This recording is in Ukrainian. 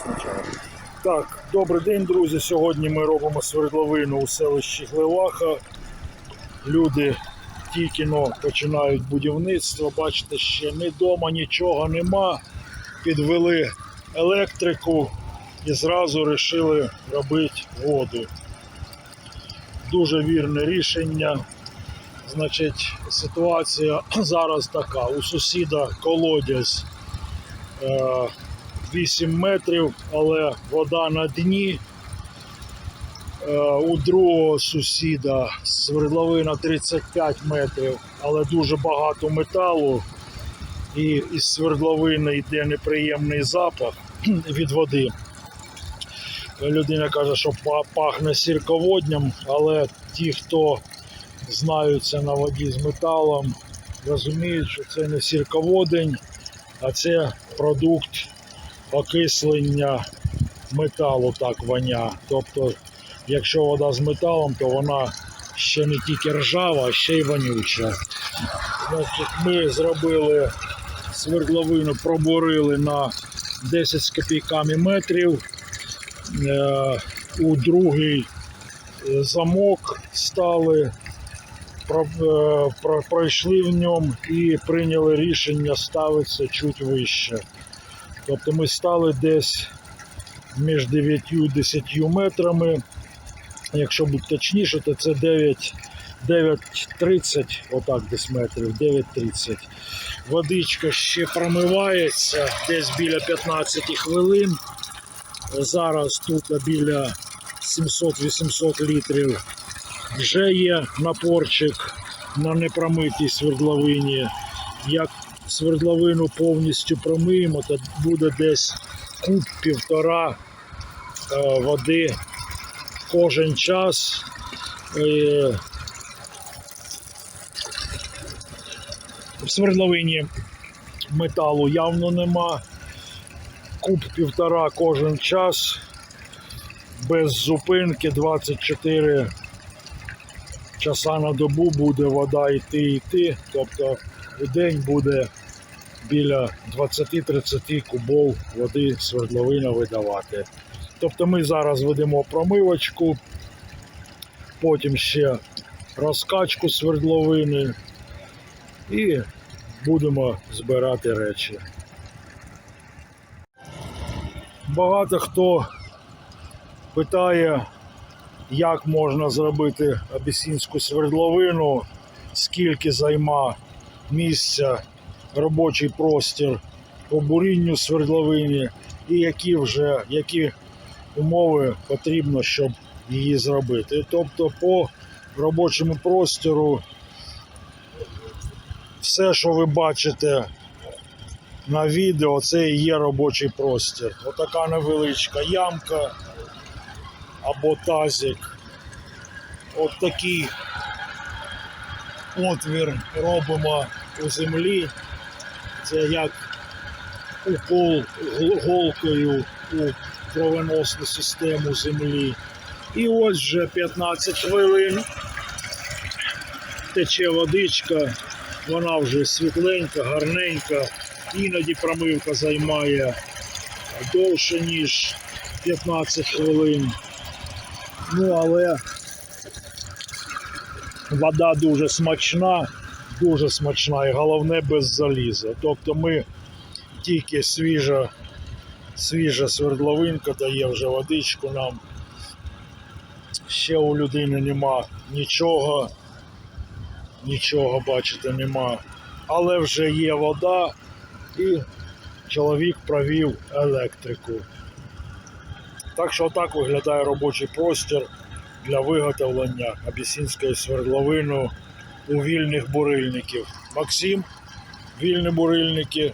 спочатку. Так, добрий день, друзі. Сьогодні ми робимо свердловину у селищі Глеваха. Люди тільки но починають будівництво. Бачите, ще ні дома нічого нема. Підвели електрику і зразу вирішили робити воду. Дуже вірне рішення. Значить, ситуація зараз така. У сусіда колодязь е, 8 метрів, але вода на дні. Е, У другого сусіда свердловина 35 метрів, але дуже багато металу. І із свердловини йде неприємний запах від води. Людина каже, що пахне сірководням, але ті, хто знаються на воді з металом, розуміють, що це не сірководень, а це продукт окислення металу так воня. Тобто, якщо вода з металом, то вона ще не тільки ржава, а ще й вонюча. Значить, ми зробили свердловину, пробурили на 10 з копійками метрів. Е, У другий замок стали, е, про- пройшли в ньому і прийняли рішення ставитися чуть вище. Тобто ми стали десь між 9 і 10 метрами. Якщо бути точніше, то це 9, 9,30, отак десь метрів, 9,30. Водичка ще промивається десь біля 15 хвилин. Зараз тут біля 700-800 літрів вже є напорчик на непромитій свердловині. Як свердловину повністю промиємо, то буде десь куб півтора е, води кожен час. Е, В свердловині металу явно нема. Куб півтора кожен час. Без зупинки 24 часа на добу буде вода йти йти. Тобто в день буде біля 20-30 кубов води свердловина видавати. Тобто ми зараз ведемо промивочку, потім ще розкачку свердловини і будемо збирати речі. Багато хто питає, як можна зробити абісінську свердловину, скільки займа місця робочий простір по бурінню свердловині і які вже які умови потрібно, щоб її зробити. Тобто по робочому простору все, що ви бачите на відео, це і є робочий простір. Отака невеличка ямка або тазик. От такий отвір робимо у землі. Це як укол гол- голкою у кровоносну систему землі. І ось вже 15 хвилин тече водичка, вона вже світленька, гарненька. Іноді промивка займає довше, ніж 15 хвилин. Ну, але вода дуже смачна, дуже смачна і головне без заліза. Тобто ми тільки свіжа, свіжа свердловинка дає вже водичку нам. Ще у людини нема нічого, нічого, бачите, нема. Але вже є вода і чоловік провів електрику. Так що так виглядає робочий простір для виготовлення абісінської свердловини у вільних бурильників. Максим, вільні бурильники